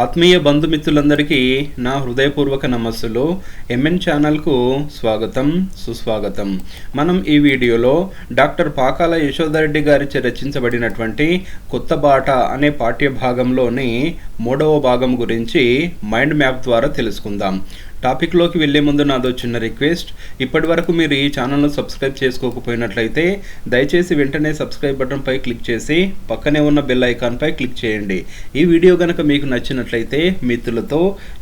ఆత్మీయ బంధుమిత్రులందరికీ నా హృదయపూర్వక నమస్సులు. ఎంఎన్ ఛానల్కు స్వాగతం సుస్వాగతం. మనం ఈ వీడియోలో డాక్టర్ పాకాల యశోదారెడ్డి గారిచే రచించబడినటువంటి కొత్త బాట అనే పాఠ్య భాగంలోని మూడవ భాగం గురించి మైండ్ మ్యాప్ ద్వారా తెలుసుకుందాం. టాపిక్లోకి వెళ్ళే ముందు నాదో చిన్న రిక్వెస్ట్ ఇప్పటి వరకు మీరు ఈ ఛానల్ను సబ్స్క్రైబ్ చేసుకోకపోయినట్లయితే దయచేసి వెంటనే సబ్స్క్రైబ్ బటన్పై క్లిక్ చేసి పక్కనే ఉన్న బెల్ ఐకాన్పై క్లిక్ చేయండి. ఈ వీడియో కనుక మీకు నచ్చినట్లయితే మిత్రులతో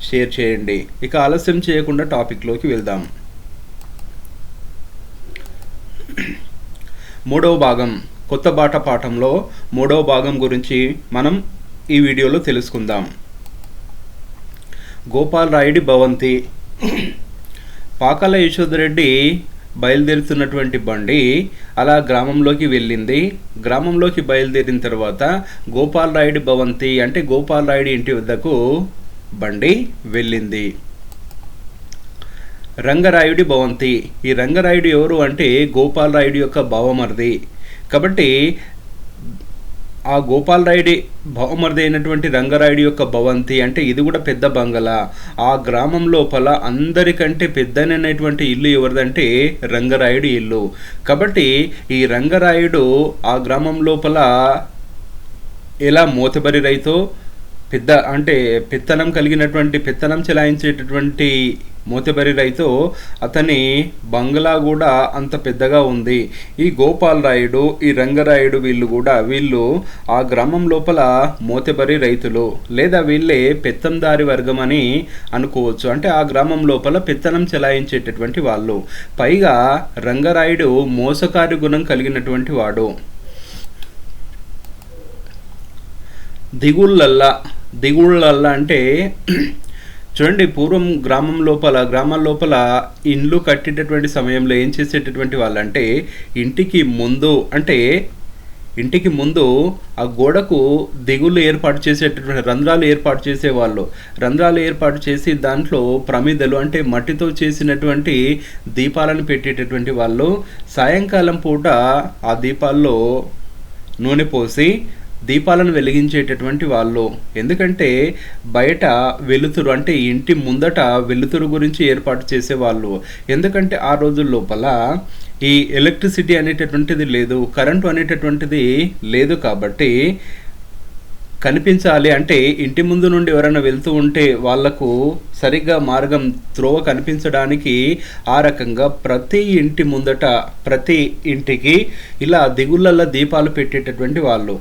షేర్ చేయండి. ఇక ఆలస్యం చేయకుండా టాపిక్లోకి వెళ్దాం. మూడవ భాగం. కొత్త బాట పాఠంలో మూడవ భాగం గురించి మనం ఈ వీడియోలో తెలుసుకుందాం. గోపాలరాయుడి భవంతి. పాకాల యశోధరెడ్డి బయలుదేరుతున్నటువంటి బండి అలా గ్రామంలోకి వెళ్ళింది. గ్రామంలోకి బయలుదేరిన తర్వాత గోపాలరాయుడి భవంతి అంటే గోపాలరాయుడి ఇంటి వద్దకు బండి వెళ్ళింది. రంగరాయుడి భవంతి. ఈ రంగరాయుడు ఎవరు అంటే గోపాలరాయుడి యొక్క భావమరిది కాబట్టి ఆ గోపాల్ రాయుడి అయినటువంటి రంగరాయుడి యొక్క భవంతి అంటే ఇది కూడా పెద్ద బంగళా. ఆ గ్రామం లోపల అందరికంటే పెద్దనైనటువంటి ఇల్లు ఎవరిదంటే రంగరాయుడి ఇల్లు. కాబట్టి ఈ రంగరాయుడు ఆ గ్రామం లోపల ఎలా మూతబరి రైతో పెద్ద అంటే పెత్తనం కలిగినటువంటి పెత్తనం చెలాయించేటటువంటి మూతబరి రైతు అతని బంగ్లా కూడా అంత పెద్దగా ఉంది. ఈ గోపాల్ రాయుడు ఈ రంగరాయుడు వీళ్ళు కూడా వీళ్ళు ఆ గ్రామం లోపల మూతబరి రైతులు. లేదా వీళ్ళే పెత్తందారి వర్గం అని అనుకోవచ్చు. అంటే ఆ గ్రామం లోపల పెత్తనం చెలాయించేటటువంటి వాళ్ళు. పైగా రంగరాయుడు మోసకారి గుణం కలిగినటువంటి వాడు. దిగుళ్ళల్లా దిగుళ్ళల్లా అంటే చూడండి పూర్వం గ్రామం లోపల గ్రామాల లోపల ఇండ్లు కట్టేటటువంటి సమయంలో ఏం చేసేటటువంటి వాళ్ళంటే ఇంటికి ముందు అంటే ఇంటికి ముందు ఆ గోడకు దిగులు ఏర్పాటు చేసేటటువంటి రంధ్రాలు ఏర్పాటు చేసేవాళ్ళు. రంధ్రాలు ఏర్పాటు చేసి దాంట్లో ప్రమిదలు అంటే మట్టితో చేసినటువంటి దీపాలను పెట్టేటటువంటి వాళ్ళు సాయంకాలం పూట ఆ దీపాల్లో నూనె పోసి దీపాలను వెలిగించేటటువంటి వాళ్ళు. ఎందుకంటే బయట వెలుతురు అంటే ఇంటి ముందట వెలుతురు గురించి ఏర్పాటు చేసేవాళ్ళు. ఎందుకంటే ఆ రోజు లోపల ఈ ఎలక్ట్రిసిటీ అనేటటువంటిది లేదు కరెంటు అనేటటువంటిది లేదు కాబట్టి కనిపించాలి అంటే ఇంటి ముందు నుండి ఎవరైనా వెళ్తూ ఉంటే వాళ్ళకు సరిగ్గా మార్గం త్రోవ కనిపించడానికి ఆ రకంగా ప్రతి ఇంటి ముందట ప్రతి ఇంటికి ఇలా దిగుళ్ళల్లో దీపాలు పెట్టేటటువంటి వాళ్ళు.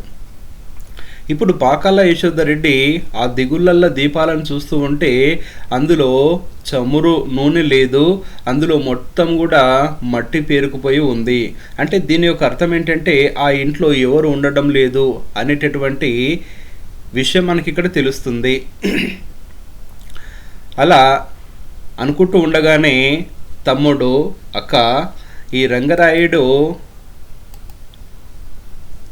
ఇప్పుడు పాకాల యశోధరెడ్డి ఆ దిగుళ్ళల్లో దీపాలను చూస్తూ ఉంటే అందులో చమురు నూనె లేదు అందులో మొత్తం కూడా మట్టి పేరుకుపోయి ఉంది. అంటే దీని యొక్క అర్థం ఏంటంటే ఆ ఇంట్లో ఎవరు ఉండడం లేదు అనేటటువంటి విషయం మనకి ఇక్కడ తెలుస్తుంది. అలా అనుకుంటూ ఉండగానే తమ్ముడు అక్క ఈ రంగరాయుడు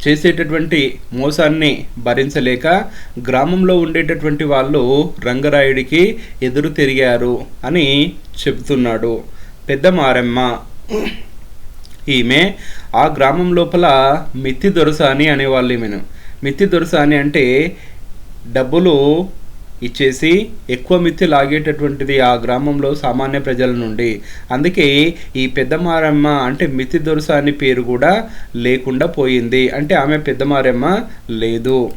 చేసేటటువంటి మోసాన్ని భరించలేక గ్రామంలో ఉండేటటువంటి వాళ్ళు రంగరాయుడికి ఎదురు తిరిగారు అని చెబుతున్నాడు పెద్ద మారమ్మ. ఈమె ఆ గ్రామం లోపల మిత్తి దొరసాని అనేవాళ్ళు ఈమెను మిత్తి దొరసాని అంటే డబ్బులు ఇచ్చేసి ఎక్కువ మిత్తి లాగేటటువంటిది ఆ గ్రామంలో సామాన్య ప్రజల నుండి. అందుకే ఈ పెద్దమారమ్మ అంటే మిత్తి దొరుస అని పేరు కూడా లేకుండా పోయింది. అంటే ఆమె పెద్దమారమ్మ లేదు.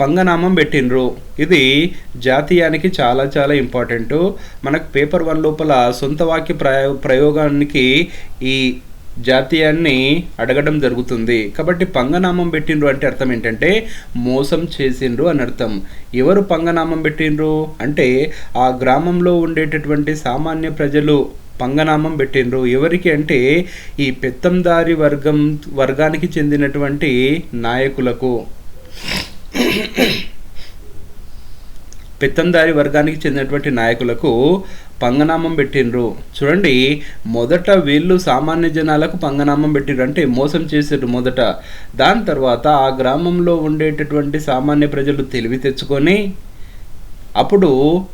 పంగనామం పెట్టినరు ఇది జాతీయానికి చాలా చాలా ఇంపార్టెంట్. మనకు పేపర్ వన్ లోపల సొంత వాక్య ప్రయో ప్రయోగానికి ఈ జాతీయాన్ని అడగడం జరుగుతుంది. కాబట్టి పంగనామం పెట్టిండ్రు అంటే అర్థం ఏంటంటే మోసం చేసిండ్రు అని అర్థం. ఎవరు పంగనామం పెట్టిండ్రు? అంటే ఆ గ్రామంలో ఉండేటటువంటి సామాన్య ప్రజలు పంగనామం పెట్టిండ్రు. ఎవరికి అంటే ఈ పెత్తందారి వర్గం వర్గానికి చెందినటువంటి నాయకులకు. పెత్తందారి వర్గానికి చెందినటువంటి నాయకులకు పంగనామం పెట్టిండ్రు. చూడండి మొదట వీళ్ళు సామాన్య జనాలకు పంగనామం పెట్టిండ్రు. అంటే మోసం చేసారు మొదట. దాని తర్వాత ఆ గ్రామంలో ఉండేటటువంటి సామాన్య ప్రజలు తెలివి తెచ్చుకొని అప్పుడు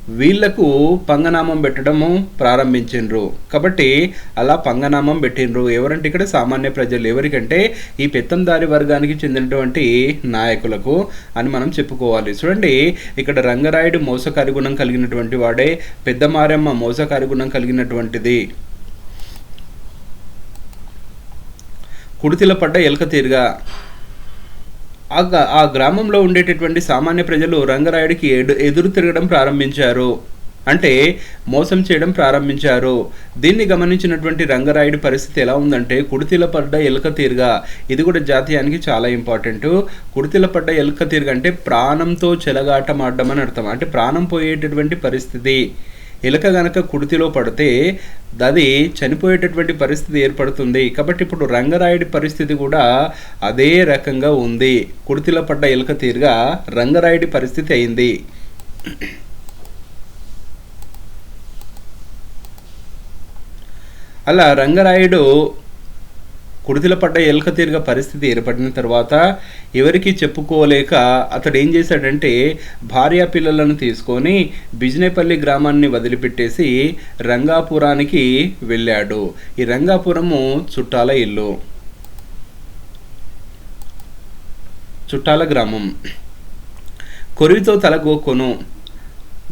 వీళ్ళకు పంగనామం పెట్టడము ప్రారంభించిండ్రు. కాబట్టి అలా పంగనామం పెట్టిండ్రు. ఎవరంటే ఇక్కడ సామాన్య ప్రజలు. ఎవరికంటే ఈ పెత్తందారి వర్గానికి చెందినటువంటి నాయకులకు అని మనం చెప్పుకోవాలి. చూడండి ఇక్కడ రంగరాయుడు మోసకారి గుణం కలిగినటువంటి వాడే పెద్ద మారమ్మ మోసకారి గుణం కలిగినటువంటిది. కుడితిల పడ్డ ఎలక తీరుగా. ఆ ఆ గ్రామంలో ఉండేటటువంటి సామాన్య ప్రజలు రంగరాయుడికి ఎడు ఎదురు తిరగడం ప్రారంభించారు. అంటే మోసం చేయడం ప్రారంభించారు. దీన్ని గమనించినటువంటి రంగరాయుడి పరిస్థితి ఎలా ఉందంటే కుడితిల పడ్డ ఎలుక తీరుగ ఇది కూడా జాతీయానికి చాలా ఇంపార్టెంట్. కుడితిల పడ్డ ఎలుక తీరుగ అంటే ప్రాణంతో చెలగాటమాడడం అని అర్థం. అంటే ప్రాణం పోయేటటువంటి పరిస్థితి. ఇలక గనక కుడితిలో పడితే అది చనిపోయేటటువంటి పరిస్థితి ఏర్పడుతుంది. కాబట్టి ఇప్పుడు రంగరాయుడి పరిస్థితి కూడా అదే రకంగా ఉంది. కుడితిలో పడ్డ ఇలక తీరుగా రంగరాయుడి పరిస్థితి అయింది. అలా రంగరాయుడు కుడితిల పడ్డ ఎలుక తీరుగ పరిస్థితి ఏర్పడిన తర్వాత ఎవరికి చెప్పుకోలేక అతడు ఏం చేశాడంటే భార్య పిల్లలను తీసుకొని బిజినేపల్లి గ్రామాన్ని వదిలిపెట్టేసి రంగాపురానికి వెళ్ళాడు. ఈ రంగాపురము చుట్టాల ఇల్లు. చుట్టాల గ్రామం. కొరివితో తలగోకొను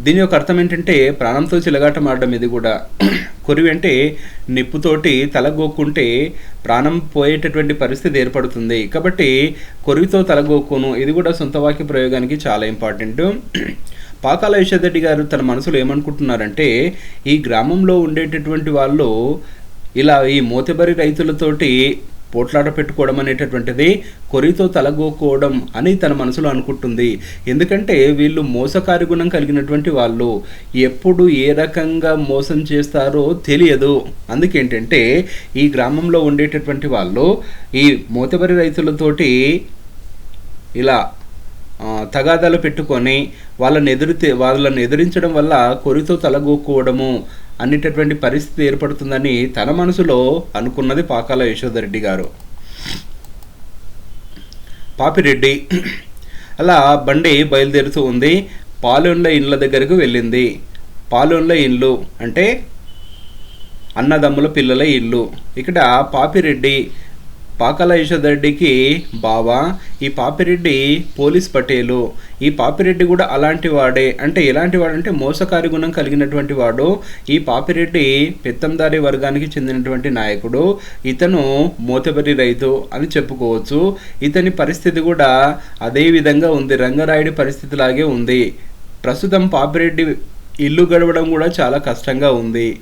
దీని యొక్క అర్థం ఏంటంటే ప్రాణంతో చిలగాటమాడడం ఇది కూడా. కొరివి అంటే నిప్పుతోటి తలగోక్కుంటే ప్రాణం పోయేటటువంటి పరిస్థితి ఏర్పడుతుంది. కాబట్టి కొరివితో తలగోక్కును ఇది కూడా సొంత వాక్య ప్రయోగానికి చాలా ఇంపార్టెంట్. పాకాల యశోదరెడ్డి గారు తన మనసులో ఏమనుకుంటున్నారంటే ఈ గ్రామంలో ఉండేటటువంటి వాళ్ళు ఇలా ఈ మోతెబరి రైతులతోటి పోట్లాట పెట్టుకోవడం అనేటటువంటిది కొరితో తలగోకోవడం అని తన మనసులో అనుకుంటుంది. ఎందుకంటే వీళ్ళు మోసకారి గుణం కలిగినటువంటి వాళ్ళు. ఎప్పుడు ఏ రకంగా మోసం చేస్తారో తెలియదు. అందుకేంటంటే ఈ గ్రామంలో ఉండేటటువంటి వాళ్ళు ఈ మోతబరి రైతులతోటి ఇలా తగాదాలు పెట్టుకొని వాళ్ళని ఎదురితే వాళ్ళని ఎదిరించడం వల్ల కొరితో తలగొక్కుకోవడము అనేటటువంటి పరిస్థితి ఏర్పడుతుందని తన మనసులో అనుకున్నది పాకాల యశోధరెడ్డి గారు. పాపిరెడ్డి అలా బండి బయలుదేరుతూ ఉంది. పాలెంల ఇండ్ల దగ్గరకు వెళ్ళింది. పాలెంల ఇండ్లు అంటే అన్నదమ్ముల పిల్లల ఇల్లు ఇక్కడ పాపిరెడ్డి పాకల యశోదరెడ్డికి బావా ఈ పాపిరెడ్డి పోలీస్ పటేలు. ఈ పాపిరెడ్డి కూడా అలాంటి వాడే. అంటే ఎలాంటి వాడంటే మోసకారి గుణం కలిగినటువంటి వాడు. ఈ పాపిరెడ్డి పెత్తందారి వర్గానికి చెందినటువంటి నాయకుడు. ఇతను మోతబరి రైతు అని చెప్పుకోవచ్చు. ఇతని పరిస్థితి కూడా అదే విధంగా ఉంది. రంగరాయుడి పరిస్థితి లాగే ఉంది. ప్రస్తుతం పాపిరెడ్డి ఇల్లు గడవడం కూడా చాలా కష్టంగా ఉంది.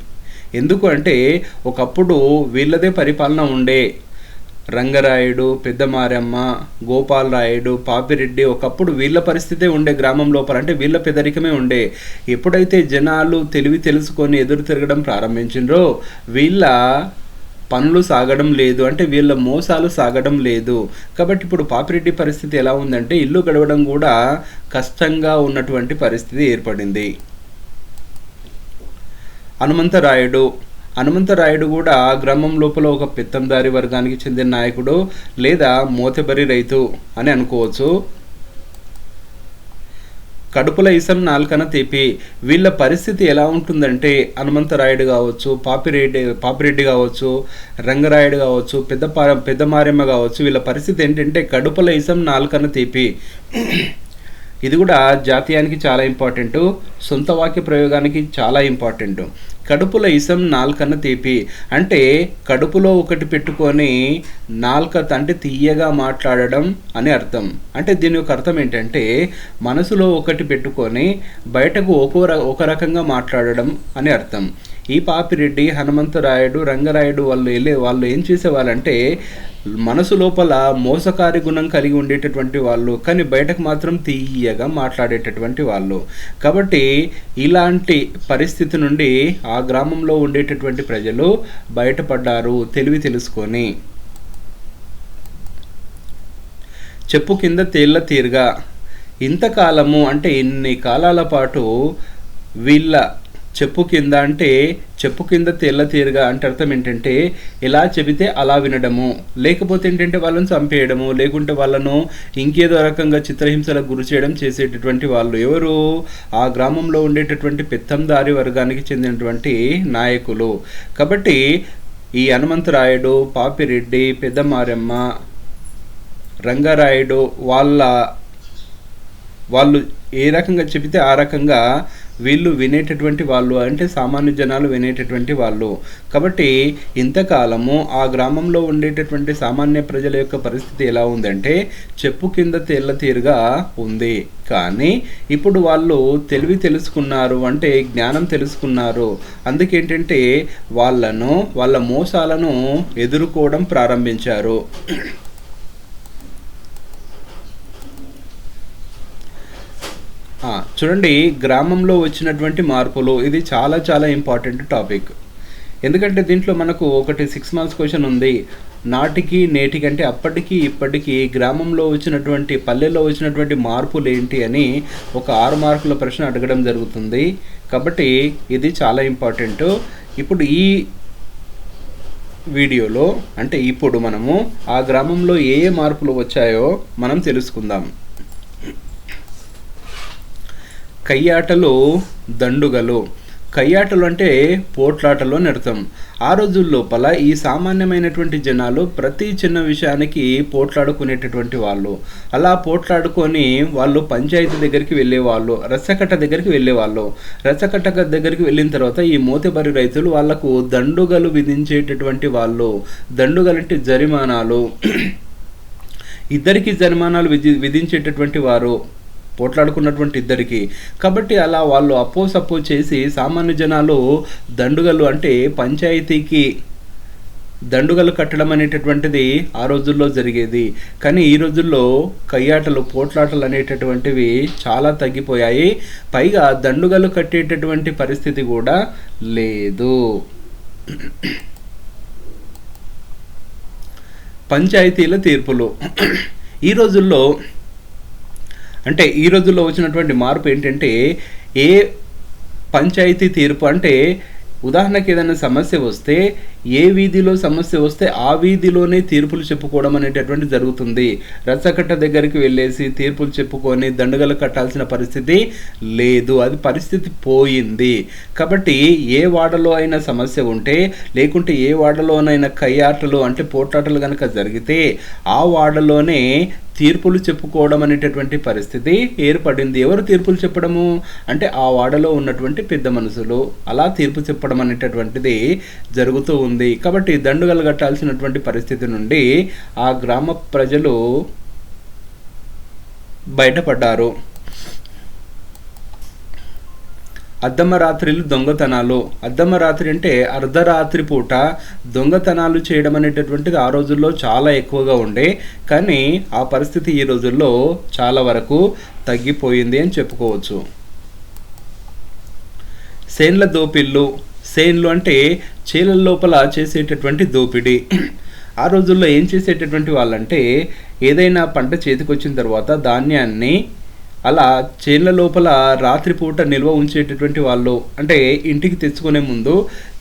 ఎందుకు అంటే ఒకప్పుడు వీళ్ళదే పరిపాలన ఉండే. రంగరాయుడు పెద్దమారమ్మ గోపాలరాయుడు పాపిరెడ్డి ఒకప్పుడు వీళ్ళ పరిస్థితే ఉండే గ్రామం లోపల అంటే వీళ్ళ పెదరికమే ఉండే. ఎప్పుడైతే జనాలు తెలివి తెలుసుకొని ఎదురు తిరగడం ప్రారంభించిండ్రో వీళ్ళ పనులు సాగడం లేదు అంటే వీళ్ళ మోసాలు సాగడం లేదు. కాబట్టి ఇప్పుడు పాపిరెడ్డి పరిస్థితి ఎలా ఉందంటే ఇల్లు గడవడం కూడా కష్టంగా ఉన్నటువంటి పరిస్థితి ఏర్పడింది. హనుమంతరాయుడు హనుమంతరాయుడు కూడా గ్రామం లోపల ఒక పెత్తందారి వర్గానికి చెందిన నాయకుడు లేదా మోతబరి రైతు అని అనుకోవచ్చు. కడుపుల ఇసం నాలుకన తీపి. వీళ్ళ పరిస్థితి ఎలా ఉంటుందంటే హనుమంతరాయుడు కావచ్చు పాపిరెడ్డి పాపిరెడ్డి కావచ్చు రంగరాయుడు కావచ్చు పెద్ద పా పెద్ద మారెమ్మ కావచ్చు వీళ్ళ పరిస్థితి ఏంటంటే కడుపుల ఇసం నాలుకన తీపి. ఇది కూడా జాతీయానికి చాలా ఇంపార్టెంట్ సొంత వాక్య ప్రయోగానికి చాలా ఇంపార్టెంట్. కడుపుల ఇసం నాలుకన్న తీపి. అంటే కడుపులో ఒకటి పెట్టుకొని నాలుక అంటే తీయగా మాట్లాడడం అని అర్థం. అంటే దీని యొక్క అర్థం ఏంటంటే మనసులో ఒకటి పెట్టుకొని బయటకు ఒక్కో ర- ఒక రకంగా మాట్లాడడం అని అర్థం. ఈ పాపిరెడ్డి హనుమంతరాయుడు రంగరాయుడు వాళ్ళు వెళ్ళే వాళ్ళు ఏం చేసేవాళ్ళంటే మనసు లోపల మోసకారి గుణం కలిగి ఉండేటటువంటి వాళ్ళు కానీ బయటకు మాత్రం తీయగా మాట్లాడేటటువంటి వాళ్ళు. కాబట్టి ఇలాంటి పరిస్థితి నుండి ఆ గ్రామంలో ఉండేటటువంటి ప్రజలు బయటపడ్డారు తెలివి తెలుసుకొని. చెప్పు కింద తేళ్ళ తీరుగా ఇంతకాలము అంటే ఇన్ని కాలాల పాటు వీళ్ళ చెప్పు కింద అంటే చెప్పు కింద తెల్ల తీరుగా అంటే అర్థం ఏంటంటే ఎలా చెబితే అలా వినడము. లేకపోతే ఏంటంటే వాళ్ళని చంపేయడము లేకుంటే వాళ్ళను ఇంకేదో రకంగా చిత్రహింసలకు గురి చేయడం చేసేటటువంటి వాళ్ళు ఎవరు? ఆ గ్రామంలో ఉండేటటువంటి పెత్తందారి వర్గానికి చెందినటువంటి నాయకులు. కాబట్టి ఈ హనుమంతరాయుడు పాపిరెడ్డి పెద్దమారెమ్మ రంగారాయుడు వాళ్ళ వాళ్ళు ఏ రకంగా చెబితే ఆ రకంగా వీళ్ళు వినేటటువంటి వాళ్ళు అంటే సామాన్య జనాలు వినేటటువంటి వాళ్ళు. కాబట్టి ఇంతకాలము ఆ గ్రామంలో ఉండేటటువంటి సామాన్య ప్రజల యొక్క పరిస్థితి ఎలా ఉందంటే చెప్పు కింద తెల్ల తీరుగా ఉంది. కానీ ఇప్పుడు వాళ్ళు తెలివి తెలుసుకున్నారు అంటే జ్ఞానం తెలుసుకున్నారు. అందుకేంటంటే వాళ్ళను వాళ్ళ మోసాలను ఎదుర్కోవడం ప్రారంభించారు. చూడండి గ్రామంలో వచ్చినటువంటి మార్పులు ఇది చాలా చాలా ఇంపార్టెంట్ టాపిక్ ఎందుకంటే దీంట్లో మనకు ఒకటి సిక్స్ మంత్స్ క్వశ్చన్ ఉంది. నాటికి నేటికి అంటే అప్పటికి ఇప్పటికీ గ్రామంలో వచ్చినటువంటి పల్లెల్లో వచ్చినటువంటి మార్పులు ఏంటి అని ఒక ఆరు మార్కుల ప్రశ్న అడగడం జరుగుతుంది. కాబట్టి ఇది చాలా ఇంపార్టెంట్ ఇప్పుడు ఈ వీడియోలో అంటే ఇప్పుడు మనము ఆ గ్రామంలో ఏ ఏ మార్పులు వచ్చాయో మనం తెలుసుకుందాం. కయ్యాటలు దండుగలు. కయ్యాటలు అంటే పోట్లాటలు అని అర్థం. ఆ రోజుల లోపల ఈ సామాన్యమైనటువంటి జనాలు ప్రతి చిన్న విషయానికి పోట్లాడుకునేటటువంటి వాళ్ళు. అలా పోట్లాడుకొని వాళ్ళు పంచాయతీ దగ్గరికి వెళ్ళేవాళ్ళు రచ్చకట్ట దగ్గరికి వెళ్ళేవాళ్ళు. రచ్చకట్ట దగ్గరికి వెళ్ళిన తర్వాత ఈ మూతబరి రైతులు వాళ్ళకు దండుగలు విధించేటటువంటి వాళ్ళు. దండుగలంటే జరిమానాలు. ఇద్దరికి జరిమానాలు విధి విధించేటటువంటి వారు. పోట్లాడుకున్నటువంటి ఇద్దరికి. కాబట్టి అలా వాళ్ళు అప్పో సపో చేసి సామాన్య జనాలు దండుగలు అంటే పంచాయతీకి దండుగలు కట్టడం అనేటటువంటిది ఆ రోజుల్లో జరిగేది. కానీ ఈ రోజుల్లో కయ్యాటలు పోట్లాటలు అనేటటువంటివి చాలా తగ్గిపోయాయి. పైగా దండుగలు కట్టేటటువంటి పరిస్థితి కూడా లేదు. పంచాయతీల తీర్పులు. ఈ రోజుల్లో అంటే ఈ రోజుల్లో వచ్చినటువంటి మార్పు ఏంటంటే ఏ పంచాయతీ తీర్పు అంటే ఉదాహరణకి ఏదైనా సమస్య వస్తే ఏ వీధిలో సమస్య వస్తే ఆ వీధిలోనే తీర్పులు చెప్పుకోవడం అనేటటువంటి జరుగుతుంది. రచ్చకట్ట దగ్గరికి వెళ్ళేసి తీర్పులు చెప్పుకొని దండగలు కట్టాల్సిన పరిస్థితి లేదు. అది పరిస్థితి పోయింది. కాబట్టి ఏ వాడలో అయినా సమస్య ఉంటే లేకుంటే ఏ వాడలోనైనా కయ్యాటలు అంటే పోట్లాటలు కనుక జరిగితే ఆ వాడలోనే తీర్పులు చెప్పుకోవడం అనేటటువంటి పరిస్థితి ఏర్పడింది. ఎవరు తీర్పులు చెప్పడము? అంటే ఆ వాడలో ఉన్నటువంటి పెద్ద మనుషులు. అలా తీర్పు చెప్పడం అనేటటువంటిది జరుగుతూ ఉంది ఉంది. కాబట్టి దండుగలు కట్టాల్సినటువంటి పరిస్థితి నుండి ఆ గ్రామ ప్రజలు బయటపడ్డారు. అద్దమ్మ రాత్రిలు దొంగతనాలు. అద్దమ్మ రాత్రి అంటే అర్ధరాత్రి పూట దొంగతనాలు చేయడం అనేటటువంటిది ఆ రోజుల్లో చాలా ఎక్కువగా ఉండే. కానీ ఆ పరిస్థితి ఈ రోజుల్లో చాలా వరకు తగ్గిపోయింది అని చెప్పుకోవచ్చు. సేన్ల దోపిళ్ళు సేన్లు అంటే చీలల లోపల చేసేటటువంటి దోపిడీ. ఆ రోజుల్లో ఏం చేసేటటువంటి వాళ్ళంటే ఏదైనా పంట చేతికొచ్చిన తర్వాత ధాన్యాన్ని అలా చేన్ల లోపల రాత్రిపూట నిల్వ ఉంచేటటువంటి వాళ్ళు అంటే ఇంటికి తెచ్చుకునే ముందు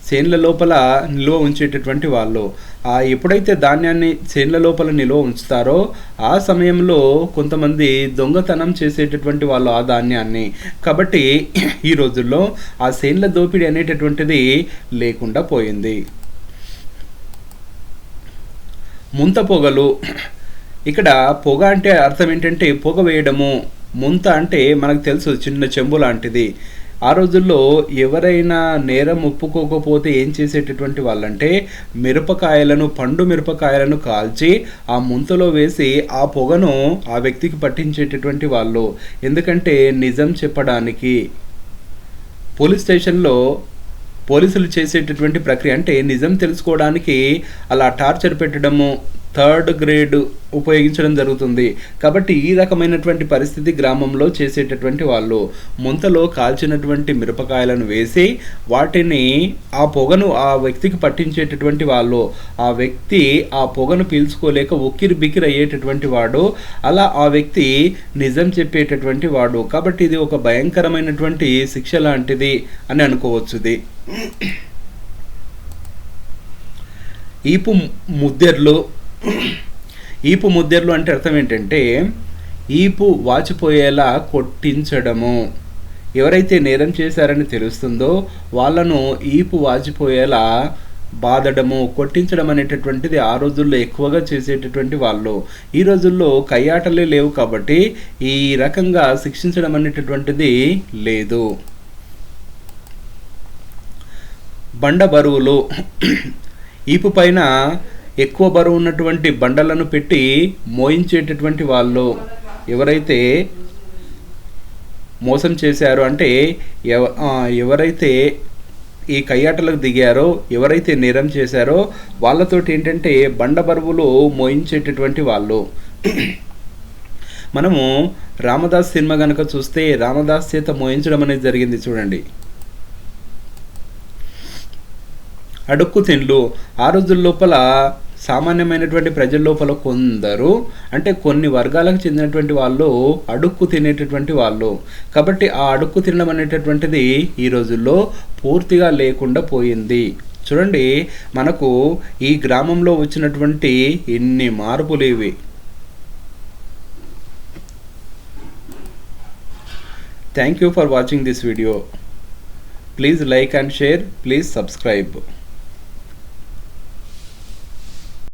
చేన్ల లోపల నిల్వ ఉంచేటటువంటి వాళ్ళు. ఆ ఎప్పుడైతే ధాన్యాన్ని చేన్ల లోపల నిల్వ ఉంచుతారో ఆ సమయంలో కొంతమంది దొంగతనం చేసేటటువంటి వాళ్ళు ఆ ధాన్యాన్ని. కాబట్టి ఈ రోజుల్లో ఆ చేనుల దోపిడీ అనేటటువంటిది లేకుండా పోయింది. ముంత పొగలు. ఇక్కడ పొగ అంటే అర్థం ఏంటంటే పొగ వేయడము. ముంత అంటే మనకు తెలుసు చిన్న చెంబు లాంటిది. ఆ రోజుల్లో ఎవరైనా నేరం ఒప్పుకోకపోతే ఏం చేసేటటువంటి వాళ్ళంటే మిరపకాయలను పండు మిరపకాయలను కాల్చి ఆ ముంతలో వేసి ఆ పొగను ఆ వ్యక్తికి పట్టించేటటువంటి వాళ్ళు. ఎందుకంటే నిజం చెప్పడానికి పోలీస్ స్టేషన్లో పోలీసులు చేసేటటువంటి ప్రక్రియ అంటే నిజం తెలుసుకోవడానికి అలా టార్చర్ పెట్టడము థర్డ్ గ్రేడ్ ఉపయోగించడం జరుగుతుంది. కాబట్టి ఈ రకమైనటువంటి పరిస్థితి గ్రామంలో చేసేటటువంటి వాళ్ళు ముంతలో కాల్చినటువంటి మిరపకాయలను వేసి వాటిని ఆ పొగను ఆ వ్యక్తికి పట్టించేటటువంటి వాళ్ళు ఆ వ్యక్తి ఆ పొగను పీల్చుకోలేక ఉక్కిరి బిక్కిరి అయ్యేటటువంటి వాడు అలా ఆ వ్యక్తి నిజం చెప్పేటటువంటి వాడు. కాబట్టి ఇది ఒక భయంకరమైనటువంటి శిక్ష లాంటిది అని అనుకోవచ్చు ఇది ఈపు ముద్దెర్లు ఈపు ముద్దెర్లు అంటే అర్థం ఏంటంటే ఈపు వాచిపోయేలా కొట్టించడము. ఎవరైతే నేరం చేశారని తెలుస్తుందో వాళ్ళను ఈపు వాచిపోయేలా బాధడము కొట్టించడం అనేటటువంటిది ఆ రోజుల్లో ఎక్కువగా చేసేటటువంటి వాళ్ళు. ఈ రోజుల్లో కయ్యాటలే లేవు కాబట్టి ఈ రకంగా శిక్షించడం అనేటటువంటిది లేదు. బండ బరువులు ఈపు పైన ఎక్కువ బరువు ఉన్నటువంటి బండలను పెట్టి మోయించేటటువంటి వాళ్ళు ఎవరైతే మోసం చేశారు అంటే ఎవ ఎవరైతే ఈ కయ్యాటలకు దిగారో ఎవరైతే నేరం చేశారో వాళ్ళతోటి ఏంటంటే బండ బరువులు మోయించేటటువంటి వాళ్ళు. మనము రామదాస్ సినిమా కనుక చూస్తే రామదాస్ చేత మోయించడం అనేది జరిగింది చూడండి. అడుక్కు తిండ్లు. ఆ రోజుల లోపల సామాన్యమైనటువంటి ప్రజల లోపల కొందరు అంటే కొన్ని వర్గాలకు చెందినటువంటి వాళ్ళు అడుక్కు తినేటటువంటి వాళ్ళు. కాబట్టి ఆ అడుక్కు తినడం అనేటటువంటిది ఈ రోజుల్లో పూర్తిగా లేకుండా పోయింది. చూడండి మనకు ఈ గ్రామంలో వచ్చినటువంటి ఎన్ని మార్పులు ఇవి. Thank you for watching this video please like and share please subscribe